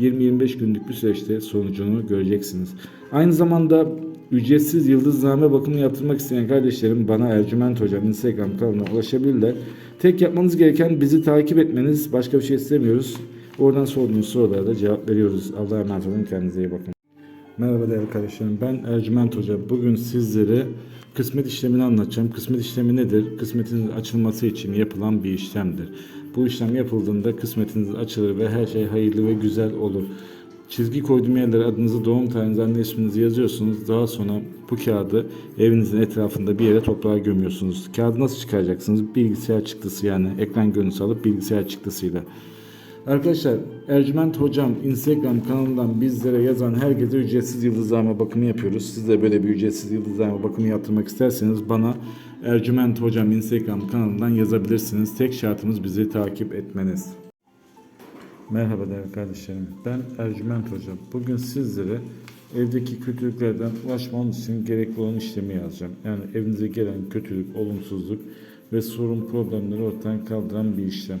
20-25 günlük bir süreçte sonucunu göreceksiniz. Aynı zamanda ücretsiz yıldızname bakımı yaptırmak isteyen kardeşlerim bana Ercüment Hocam Instagram kanalına ulaşabilirler. Tek yapmanız gereken bizi takip etmeniz. Başka bir şey istemiyoruz. Oradan sorduğunuz sorulara da cevap veriyoruz. Allah'a emanet olun. Kendinize iyi bakın. Merhaba değerli kardeşlerim. Ben Ercüment Hoca. Bugün sizlere kısmet işlemini anlatacağım. Kısmet işlemi nedir? Kısmetinizin açılması için yapılan bir işlemdir. Bu işlem yapıldığında kısmetiniz açılır ve her şey hayırlı ve güzel olur. Çizgi koyduğum yerlere adınızı, doğum tarihinizi, anne isminizi yazıyorsunuz. Daha sonra bu kağıdı evinizin etrafında bir yere toprağa gömüyorsunuz. Kağıdı nasıl çıkaracaksınız? Bilgisayar çıktısı yani ekran görüntüsü alıp bilgisayar çıktısıyla. Arkadaşlar Ercüment Hocam Instagram kanalından bizlere yazan herkese ücretsiz yıldızlama bakımı yapıyoruz. Siz de böyle bir ücretsiz yıldızlama bakımı yaptırmak isterseniz bana Ercüment Hocam Instagram kanalından yazabilirsiniz. Tek şartımız bizi takip etmeniz. Merhaba değerli kardeşlerim. Ben Ercüment Hocam. Bugün sizlere evdeki kötülüklerden ulaşmanız için gerekli olan işlemi yazacağım. Yani evinize gelen kötülük, olumsuzluk ve sorun problemleri ortadan kaldıran bir işlem.